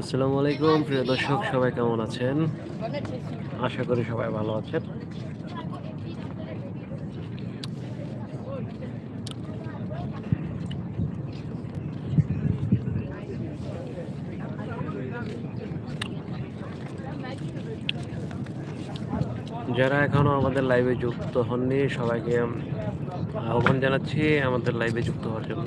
আসসালামু আলাইকুম প্রিয় দর্শক সবাই কেমন আছেন? আশা করি সবাই ভালো আছেন। যারা এখনও আমাদের লাইভে যুক্ত হননি সবাইকে আহ্বান জানাচ্ছি আমাদের লাইভে যুক্ত হওয়ার জন্য।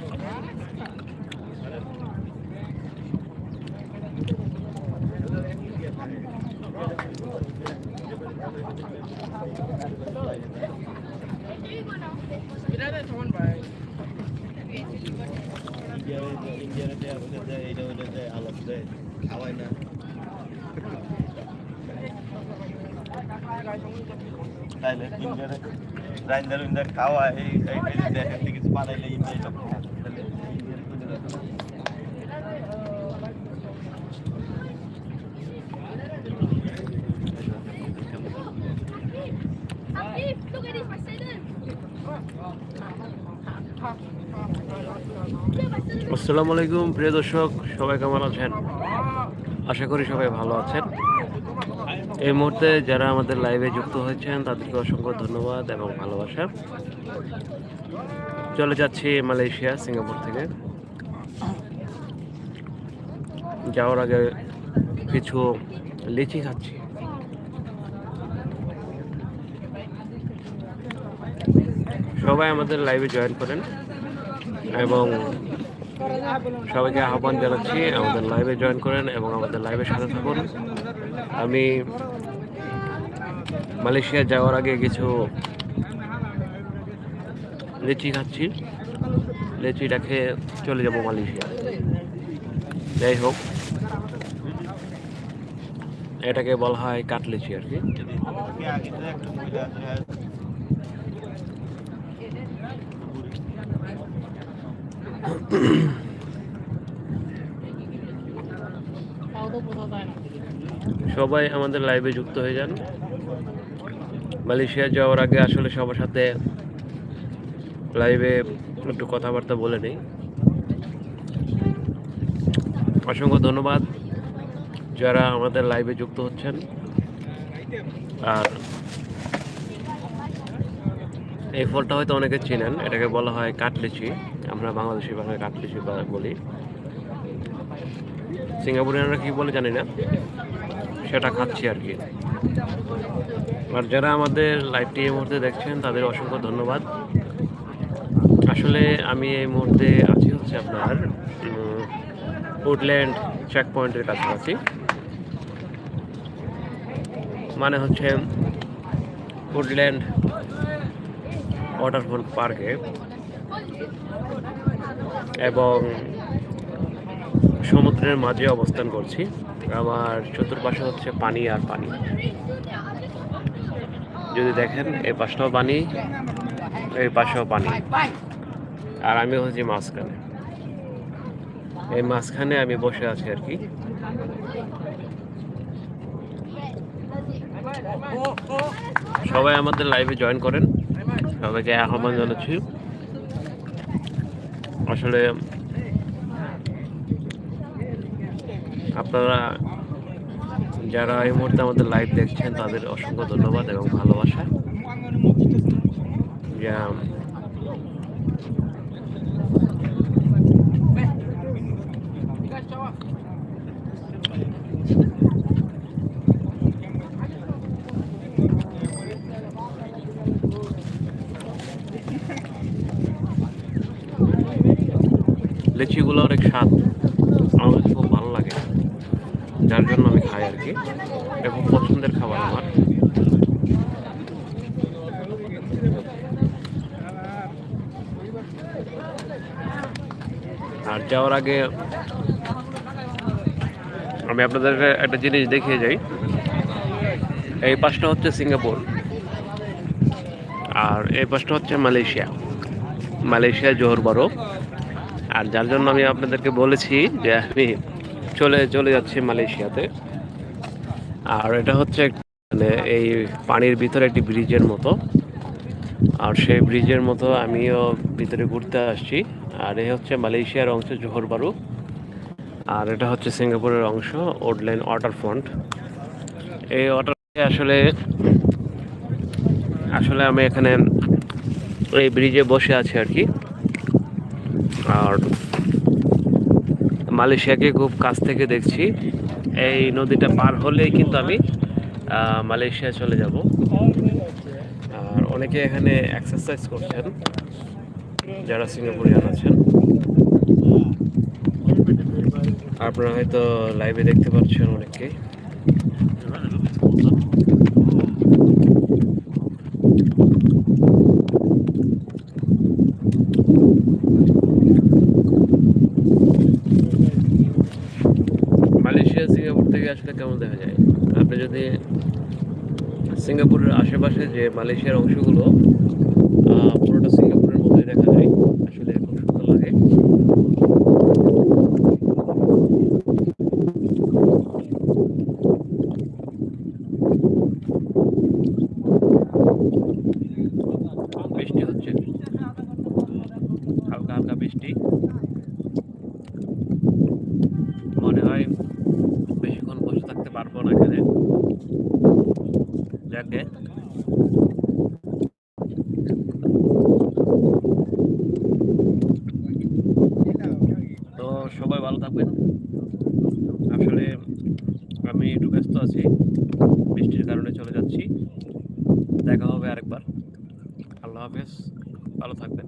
তাইলে ইন্ডিয়ারে রাইন্দার উইন্দার খাওয়া এই এই এই দেখেন কিছু বানাইলে ইন্ডিয়া আসসালামু আলাইকুম, প্রিয় দর্শক, সবাই কেমন আছেন? আশা করি সবাই ভালো আছেন। এই মুহূর্তে যারা আমাদের লাইভে যুক্ত হয়েছেন, তাদেরকে অসংখ্য ধন্যবাদ এবং ভালোবাসা। চলে যাচ্ছি মালয়েশিয়া, সিঙ্গাপুর থেকে। যাওয়ার আগে কিছু লিচি খাচ্ছি। সবাই আমাদের লাইভে জয়েন করেন এবং সবাইকে আহ্বান জানাচ্ছি আমাদের লাইভে জয়েন করেন এবং আমাদের লাইভের সাথে থাকুন। আমি মালয়েশিয়া যাওয়ার আগে কিছু লিচি খাচ্ছি। লিচিটা খেয়ে চলে যাব মালয়েশিয়া। যাই হোক, এটাকে বলা হয় কাটলিচি আর কি আমি আগে তো একটা মহিলা আছে, সবাই আমাদের লাইভে যুক্ত হয়ে যান। মালয়েশিয়া যাওয়ার আগে আসলে সবার সাথে লাইভে একটু কথাবার্তা বলে নেই। অসংখ্য ধন্যবাদ যারা আমাদের লাইভে যুক্ত হচ্ছেন। আর এই ফলটা হয়তো অনেকে চিনেন, এটাকে বলা হয় কাটলিচি। আমরা বাংলাদেশি কাটলিচি বা- বলি। সিঙ্গাপুরিয়ানরা কি বলে জানি না। সেটা খাচ্ছি আর কি। আর যারা আমাদের লাইভটি এই মুহূর্তে দেখছেন, তাদের অসংখ্য ধন্যবাদ। আসলে আমি এই মুহূর্তে আছি হচ্ছে আপনার উডল্যান্ড চেক পয়েন্টের কাছাকাছি। মানে হচ্ছে উডল্যান্ড ওয়াটারফল পার্কে এবং সমুদ্রের মাঝে অবস্থান করছি। আমার চতুর্পাশে হচ্ছে পানি আর পানি। যদি দেখেন এই পাশটাও পানি এই পাশেও পানি। আর আমি হচ্ছি মাঝখানে। এই মাঝখানে আমি বসে আছি আর কি। সবাই আমাদের লাইভে জয়েন করেন। সবাইকে আহ্বান জানাচ্ছি। আসলে আপনারা যারা এই মুহূর্তে আমাদের লাইভ দেখছেন তাদের অসংখ্য ধন্যবাদ এবং ভালোবাসা। লিচিগুলো অনেক স্বাদ। আমার কাছে খুব ভালো লাগে। যার জন্য আমি খাই আর কি। এটা খুব পছন্দের খাবার আমার। আর যাওয়ার আগে আমি আপনাদের একটা জিনিস দেখিয়ে যাই। এই পাশটা হচ্ছে সিঙ্গাপুর। আর এই পাশটা হচ্ছে মালয়েশিয়া। মালয়েশিয়া জোহর বারো আর যার জন্য আমি আপনাদেরকে বলেছি যে আমি চলে চলে যাচ্ছি মালয়েশিয়াতে। আর এটা হচ্ছে মানে এই পানির ভিতরে একটি ব্রিজের মতো। আর সেই ব্রিজের মতো আমিও ভিতরে ঘুরতে আসছি। আর এ হচ্ছে মালয়েশিয়ার অংশ জোহর বারু। আর এটা হচ্ছে সিঙ্গাপুরের অংশ ওডলাইন ওয়াটার ফ্রন্ট এই ওয়াটার আসলে আসলে আমি এখানে এই ব্রিজে বসে আছি আর কি। আর মালয়েশিয়াকে খুব কাছ থেকে দেখছি। এই নদীটা পার হলেই কিন্তু আমি মালয়েশিয়া চলে যাব। আর অনেকে এখানে এক্সারসাইজ করছেন, যারা সিঙ্গাপুরিয়ান আছেন। আপনারা হয়তো লাইভে দেখতে পাচ্ছেন অনেককেই মালয়েশিয়া সিঙ্গাপুর থেকে আসলে কেমন দেখা যায়? আপনি যদি সিঙ্গাপুরের আশেপাশে যে মালয়েশিয়ার অংশগুলো আহ, পুরোটা সিঙ্গাপুরের মতোই দেখা যায় আসলে খুব সুন্দর লাগে বৃষ্টি হচ্ছে হালকা হালকা বৃষ্টি মনে হয় বেশিক্ষণ বসে থাকতে পারব না এখানে যাকে তো সবাই ভালো থাকবেন। আসলে আমি একটু ব্যস্ত আছি, বৃষ্টির কারণে চলে যাচ্ছি। দেখা হবে আরেকবার। আল্লাহ হাফেজ, ভালো থাকবেন।